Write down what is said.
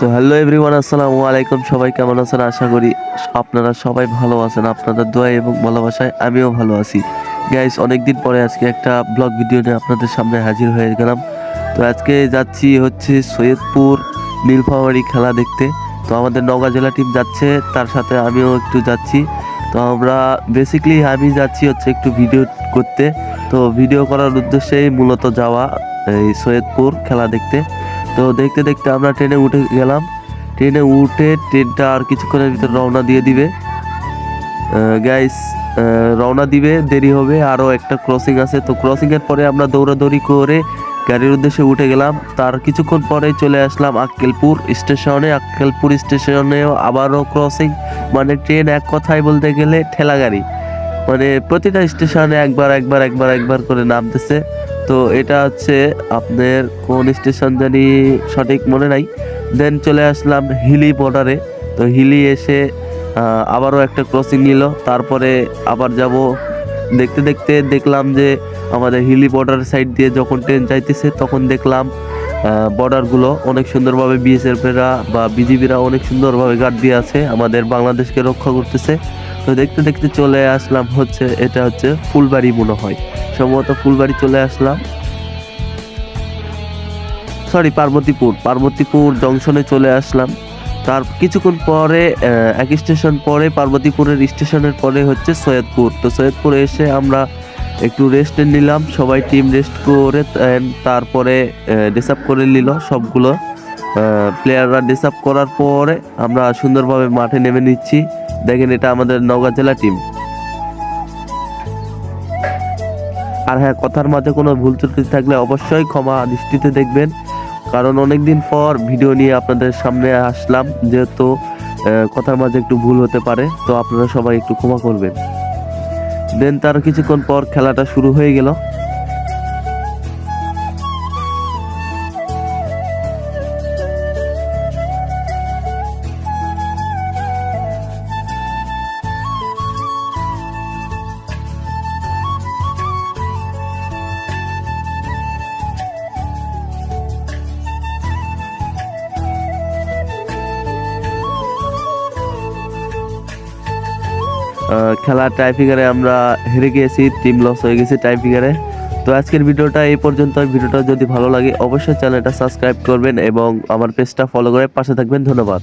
তো hello everyone, আসসালামু আলাইকুম। সবাই কেমন আছেন? আশা করি আপনারা সবাই ভালো আছেন। আপনাদের দোয়া এবং ভালোবাসায় আমিও ভালো আছি। গাইস অনেকদিন পরে আজকে একটা ব্লগ ভিডিও নিয়ে আপনাদের সামনে হাজির হয়ে গেলাম। তো আজকে যাচ্ছি হচ্ছে সৈয়দপুর নীলফামারি খেলা দেখতে। তো আমাদের নওগাঁ জেলা টিম যাচ্ছে, তার সাথে আমিও একটু যাচ্ছি। তো আমরা বেসিক্যালি আমি যাচ্ছি হচ্ছে একটু ভিডিও করতে। তো ভিডিও করার উদ্দেশ্যেই মূলত যাওয়া এই সৈয়দপুর খেলা দেখতে। তো দেখতে দেখতে আমরা ট্রেনে উঠে গেলাম। ট্রেনে উঠে ট্রেনটা আর কিছুক্ষণের ভিতরে রওনা দিয়ে দিবে। গাইস রওনা দিবে, দেরি হবে আরও একটা ক্রসিং আছে। তো ক্রসিংয়ের পরে আমরা দৌড়াদৌড়ি করে গাড়ির উদ্দেশ্যে উঠে গেলাম। তার কিছুক্ষণ পরে চলে আসলাম আক্কেলপুর স্টেশনে। আক্কেলপুর স্টেশনেও আবারও ক্রসিং মানে ট্রেন এক কথায় বলতে গেলে ঠেলা গাড়ি। মানে প্রতিটা স্টেশনে একবার একবার একবার একবার করে নামতেছে। তো এটা হচ্ছে আপনার কোন স্টেশন জানি সঠিক মনে নাই। দেন চলে আসলাম হিলি বর্ডারে তো হিলি এসে আবারও একটা ক্রসিং নিল। তারপরে আবার যাব। দেখতে দেখতে দেখলাম যে আমাদের হিলি বর্ডার সাইড দিয়ে যখন ট্রেন যাইতেছে, তখন দেখলাম বর্ডারগুলো অনেক সুন্দরভাবে বিএসএফেরা বা বিজিবিরা অনেক সুন্দরভাবে গার্ড দিয়ে আছে, আমাদের বাংলাদেশকে রক্ষা করতেছে। তো দেখতে দেখতে চলে আসলাম হচ্ছে, এটা হচ্ছে ফুলবাড়ি মনে হয়। সম্ভবত ফুলবাড়ি চলে আসলাম। সরি পার্বতীপুর। পার্বতীপুর জংশনে চলে আসলাম। তার কিছুক্ষণ পরে এক স্টেশন পরে, পার্বতীপুরের স্টেশনের পরে হচ্ছে সৈয়দপুর। তো সৈয়দপুরে এসে আমরা একটু রেস্ট নিলাম, সবাই টিম রেস্ট করে তারপরে ডিসাপ করে নিল সবগুলো। প্লেয়াররা ডিসাপ করার পরে আমরা সুন্দরভাবে মাঠে নেমে নিচ্ছি। দেখেন এটা আমাদের নওগাঁ জেলা টিম আর হ্যাঁ কথার মাঝে কোনো ভুল ত্রুটি থাকলে অবশ্যই ক্ষমা দৃষ্টিতে দেখবেন। কারণ অনেকদিন পর ভিডিও নিয়ে আপনাদের সামনে আসলাম, যেহেতু কথার মাঝে একটু ভুল হতে পারে, তো আপনারা সবাই একটু ক্ষমা করবেন। দেন তার কিছুক্ষণ পর খেলাটা শুরু হয়ে গেল। খেলা টাই ফিগারে আমরা হেরে গিয়েছি টিম লস হয়ে গেছে টাই ফিগারে তো আজকের ভিডিওটা এই পর্যন্ত। ভিডিওটা যদি ভালো লাগে, অবশ্যই চ্যানেলটা সাবস্ক্রাইব করবেন এবং আমার পেজটা ফলো করে পাশে থাকবেন। ধন্যবাদ।